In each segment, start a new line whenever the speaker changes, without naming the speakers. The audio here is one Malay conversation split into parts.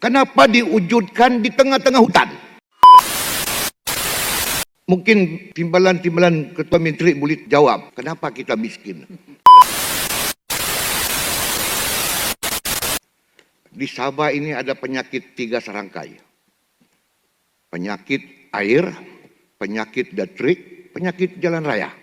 Kenapa diwujudkan di tengah-tengah hutan? Mungkin timbalan-timbalan Ketua Menteri boleh jawab, kenapa kita miskin? Di Sabah ini ada penyakit tiga serangkai. Penyakit air, penyakit datrik, penyakit jalan raya.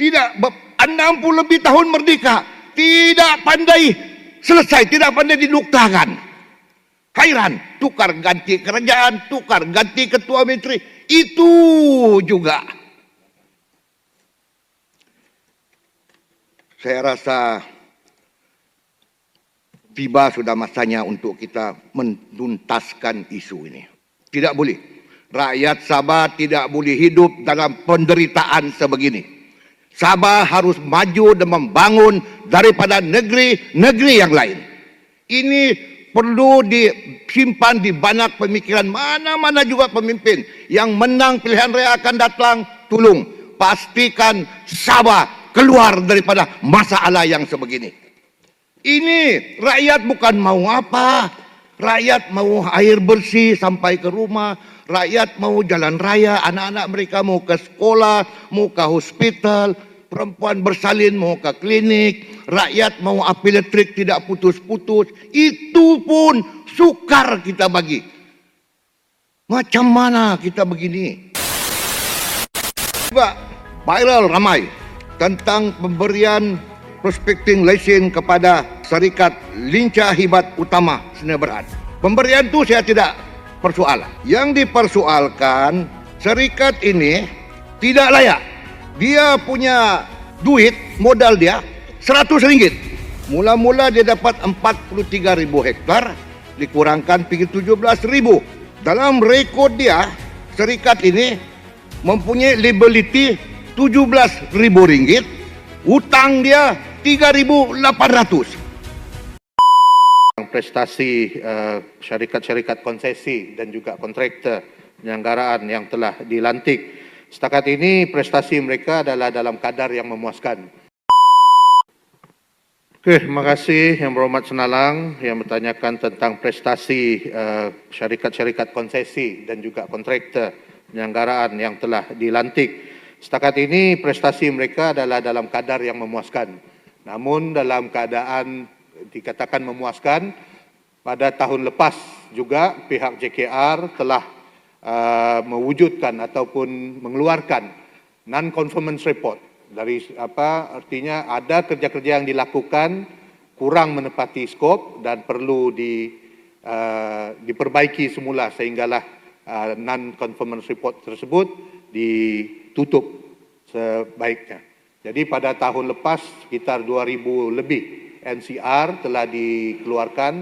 Tidak, ber- 60 lebih tahun merdeka. Tidak pandai selesai, tidak pandai dinuktakan. Hairan, tukar ganti kerajaan, tukar ganti ketua menteri. Itu juga. Saya rasa tiba sudah masanya untuk kita menuntaskan isu ini. Tidak boleh. Rakyat Sabah tidak boleh hidup dalam penderitaan sebegini. Sabah harus maju dan membangun daripada negeri-negeri yang lain. Ini perlu disimpan di banak pemikiran mana-mana juga pemimpin yang menang pilihan raya akan datang. Tolong pastikan Sabah keluar daripada masalah yang sebegini. Ini rakyat bukan mau apa. Rakyat mau air bersih sampai ke rumah. Rakyat mau jalan raya. Anak-anak mereka mau ke sekolah, mau ke hospital. Perempuan bersalin mau ke klinik. Rakyat mau api elektrik tidak putus-putus. Itu pun sukar kita bagi. Macam mana kita begini? Juga viral ramai tentang pemberian prospecting lesen kepada syarikat Lincah Hibat Utama Sdn Bhd. Pemberian itu saya tidak persoal. Yang dipersoalkan syarikat ini tidak layak. Dia punya duit modal dia 100 ringgit. Mula-mula dia dapat 43 ribu hektar dikurangkan pergi 17 ribu. Dalam rekod dia syarikat ini mempunyai liability 17 ribu ringgit. Hutang dia 3.800.
prestasi eh, syarikat-syarikat konsesi dan juga kontraktor penyelenggaraan yang telah dilantik. Setakat ini prestasi mereka adalah dalam kadar yang memuaskan. Okey, terima kasih Yang Berhormat Senalang yang bertanyakan tentang prestasi eh, syarikat-syarikat konsesi dan juga kontraktor penyelenggaraan yang telah dilantik. Setakat ini prestasi mereka adalah dalam kadar yang memuaskan. Namun dalam keadaan dikatakan memuaskan pada tahun lepas juga pihak JKR telah uh, mewujudkan ataupun mengeluarkan non conformance report dari apa artinya ada kerja-kerja yang dilakukan kurang menepati skop dan perlu di uh, diperbaiki semula sehinggalah uh, non conformance report tersebut ditutup sebaiknya. Jadi pada tahun lepas sekitar 2000 lebih NCR telah dikeluarkan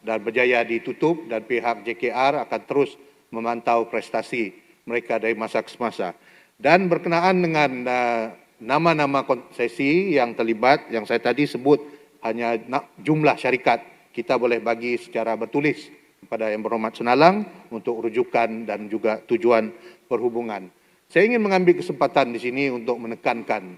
dan berjaya ditutup dan pihak JKR akan terus memantau prestasi mereka dari masa ke semasa. Dan berkenaan dengan uh, nama-nama konsesi yang terlibat yang saya tadi sebut hanya jumlah syarikat kita boleh bagi secara bertulis kepada Yang Berhormat Senalang untuk rujukan dan juga tujuan perhubungan. Saya ingin mengambil kesempatan di sini untuk menekankan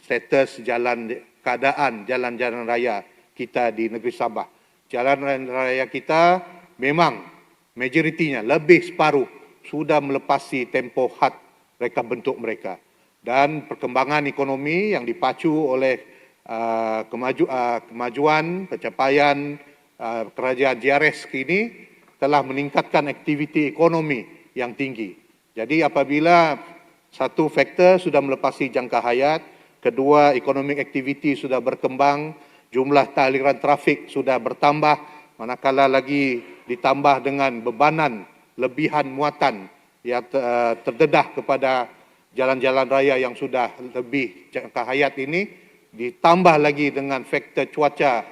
status jalan keadaan jalan-jalan raya kita di negeri Sabah. Jalan raya kita memang majoritinya lebih separuh sudah melepasi tempoh had reka bentuk mereka dan perkembangan ekonomi yang dipacu oleh uh, uh, kemajuan pencapaian uh, kerajaan JRS kini telah meningkatkan aktiviti ekonomi yang tinggi. Jadi apabila satu faktor sudah melepasi jangka hayat, kedua economic activity sudah berkembang, jumlah aliran trafik sudah bertambah, manakala lagi ditambah dengan bebanan lebihan muatan yang uh, terdedah kepada jalan-jalan raya yang sudah lebih jangka hayat ini, ditambah lagi dengan faktor cuaca.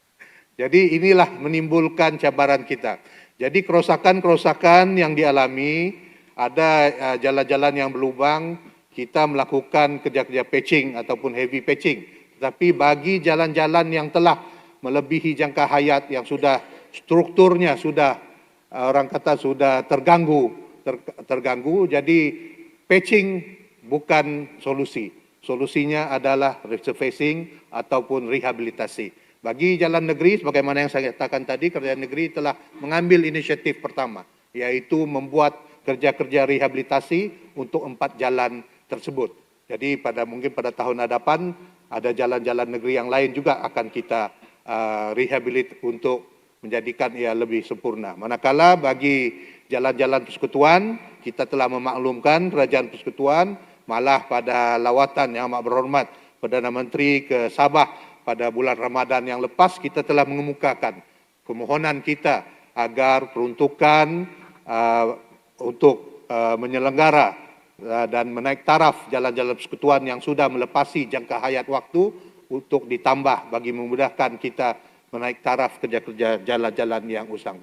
Jadi inilah menimbulkan cabaran kita. Jadi kerosakan-kerosakan yang dialami, ada uh, jalan-jalan yang berlubang, kita melakukan kerja-kerja patching ataupun heavy patching. Tetapi bagi jalan-jalan yang telah melebihi jangka hayat yang sudah strukturnya sudah uh, orang kata sudah terganggu ter, terganggu jadi patching bukan solusi. Solusinya adalah resurfacing ataupun rehabilitasi. Bagi jalan negeri, sebagaimana yang saya katakan tadi, kerajaan negeri telah mengambil inisiatif pertama, yaitu membuat kerja-kerja rehabilitasi untuk empat jalan tersebut. Jadi pada mungkin pada tahun hadapan ada jalan-jalan negeri yang lain juga akan kita uh, rehabilit untuk menjadikan ia lebih sempurna. Manakala bagi jalan-jalan persekutuan, kita telah memaklumkan kerajaan persekutuan malah pada lawatan yang amat berhormat Perdana Menteri ke Sabah pada bulan Ramadan yang lepas kita telah mengemukakan permohonan kita agar peruntukan uh, untuk uh, menyelenggara uh, dan menaik taraf jalan-jalan persekutuan yang sudah melepasi jangka hayat waktu untuk ditambah bagi memudahkan kita menaik taraf kerja-kerja jalan-jalan yang usang tersebut.